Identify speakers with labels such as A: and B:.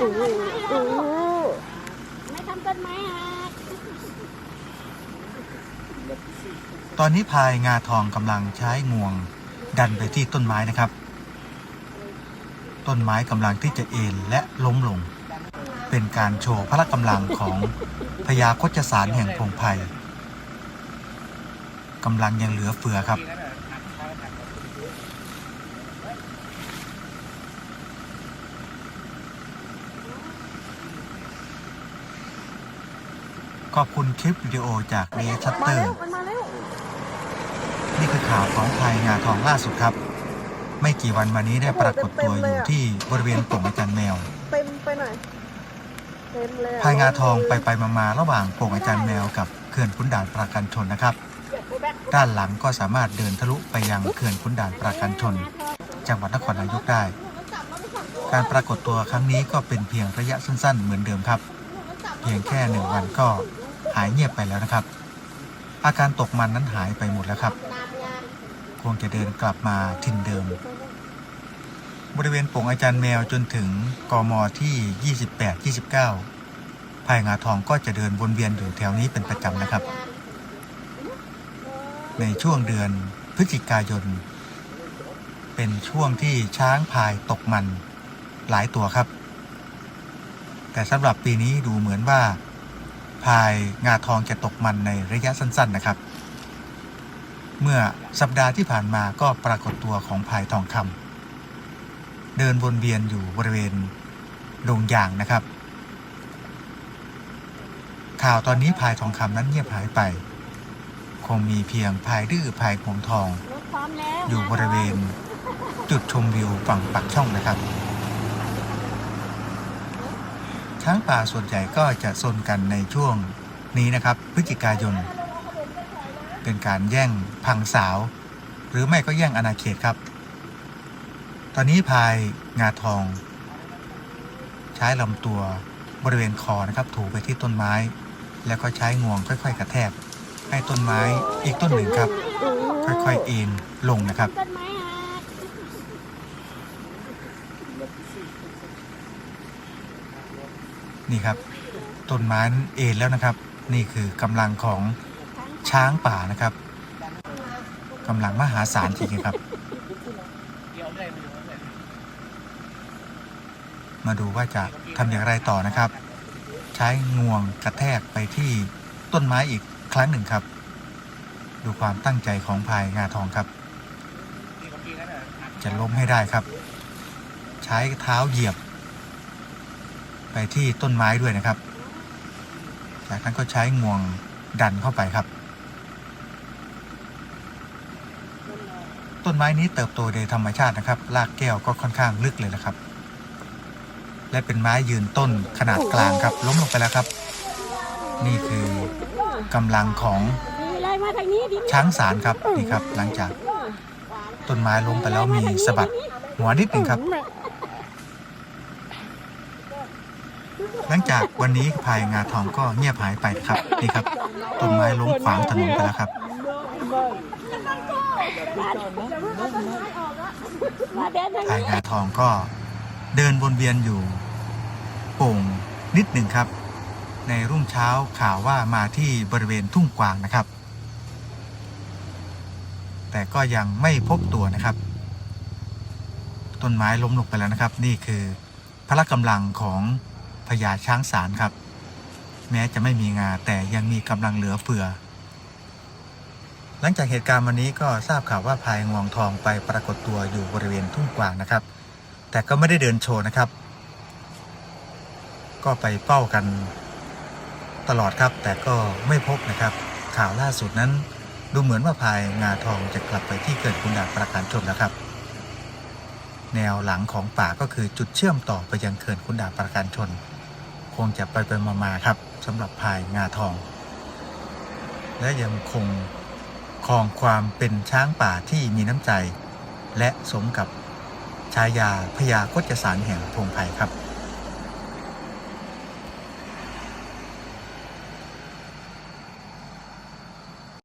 A: ต้นไม้
B: อู้
A: หัก
B: อู้
A: ไม่ทำต้นไม้หัก
C: ตอนนี้พายงาทองกำลังใช้งวง ดันไปที่ต้นไม้นะครับ ต้นไม้กำลังที่จะเอ็นและล้มลง เป็นการโชว์พละกำลังของพญาโคจสารแห่งพงไพรกำลังยังเหลือเฟือครับ ขอบคุณคลิปวิดีโอจากเรชัตเต
B: มา
C: อ
B: แล้
C: ร์
B: วมันมาแล้ว
C: นี่คือข่าวของพายงาทองล่าสุดครับ ไม่กี่วันมานี้ได้ปรากฏตัวอยู่ที่บริเวณโป่งอาจารย์แมว
B: เต็มไปหน่อยเต็มเลยอะ
C: พายงาทองไปไปมามาระหว่างโป่งอาจารย์แมวกับเขื่อนขุนด่านปราการชนนะครับ ด้านหลังก็สามารถเดินทะลุไปยังเขื่อนขุนด่านปราการชน จังหวัดนครนายกได้ การปรากฏตัวครั้งนี้ก็เป็นเพียงระยะสั้นๆ เหมือนเดิมครับ เพียงแค่หนึ่งวันก็หายเงียบไปแล้วนะครับ อาการตกมันนั้นหายไปหมดแล้วครับ คงจะเดินกลับมาถิ่นเดิม บริเวณโป่งอาจารย์แมวจนถึงกมที่ 28 29ภายงาทองก็จะเดินวนเวียนอยู่แถวนี้เป็นประจำนะครับ ในช่วงเดือนพฤศจิกายน เป็นช่วงที่ช้างพายตกมันหลายตัวครับ แต่สำหรับปีนี้ดูเหมือนว่า พายงาทองจะตกมันในระยะสั้นๆนะครับ เมื่อสัปดาห์ที่ผ่านมาก็ปรากฏตัวของพายทองคำเดินวนเวียนอยู่บริเวณดงยางนะครับ ข่าวตอนนี้พายทองคำนั้นเงียบหายไป คงมีเพียงพายดื้อพายหงทอง
A: อมแล้ว
C: อยู่บริเวณจุดชมวิวฝั่งปักช่องนะครับ ช้างป่าส่วนใหญ่ก็จะซนกันในช่วงนี้นะครับ พฤศจิกายน เป็นการแย่งพังสาว หรือไม่ก็แย่งอาณาเขตครับ ตอนนี้พายงาทอง ใช้ลำตัวบริเวณคอนะครับ ถูไปที่ต้นไม้ แล้วก็ใช้งวงค่อย ๆ กระแทกให้ต้นไม้อีกต้นหนึ่งครับ ค่อยๆเอ็นลงนะครับ
A: ต้นไม้หัก
C: นี่ครับต้นไม้นั้นเอ็นแล้วนะครับ นี่คือกำลังของช้างป่านะครับกำลังมหาศาลจริงครับ มาดูว่าจะทำอย่างไรต่อนะครับ ใช้งวงกระแทกไปที่ต้นไม้อีกครั้งหนึ่งครับ ดูความตั้งใจของพายงาทองครับ จะล้มให้ได้ครับ ใช้เท้าเหยียบ ไปที่ต้นไม้ด้วยนะครับ จากนั้นก็ใช้งวงดันเข้าไปครับ ต้นไม้นี้เติบโตโดยธรรมชาตินะครับรากแก้วก็ค่อนข้างลึกเลยนะครับ และเป็นไม้ยืนต้นขนาดกลางครับ ล้มลงไปแล้วครับ นี่คือกำลังของช้างสารครับนี่ครับ หลังจากต้นไม้ล้มไปแล้วมีสะบัดหัวนิดหนึ่งครับ หลังจากวันนี้พายงาทองก็เงียบหายไปครับนี่ครับต้นไม้ล้มขวางถนนไปแล้วครับ
A: มาเดินทาง
C: พายงาทองก็เดินวนเวียนอยู่โป่งนิดหนึ่งครับ ในรุ่งเช้าข่าวว่ามาที่บริเวณทุ่งกวางนะครับ แต่ก็ยังไม่พบตัวนะครับ ต้นไม้ล้มลงไปแล้วนะครับ นี่คือพละกำลังของ พญาช้างสารครับ แม้จะไม่มีงาแต่ยังมีกำลังเหลือเฟือ หลังจากเหตุการณ์วันนี้ก็ทราบข่าวว่าพายงวงทองไปปรากฏตัวอยู่บริเวณทุ่งกวางนะครับ แต่ก็ไม่ได้เดินโชว์นะครับ ก็ไปเป้ากันตลอดครับ แต่ก็ไม่พบนะครับ ข่าวล่าสุดนั้น ดูเหมือนว่าพายงาทองจะกลับไปที่เกิดคุณดาประการชนแล้วครับแนวหลังของป่าก็คือจุดเชื่อมต่อไปยังเขื่อนคุณดาประการชน คงจะไปไปมาๆครับสำหรับพายงาทอง และยังคงครองความเป็นช้างป่าที่มีน้ำใจ และสมกับชายาพญาโคจสารแห่งพงไพ่ครับ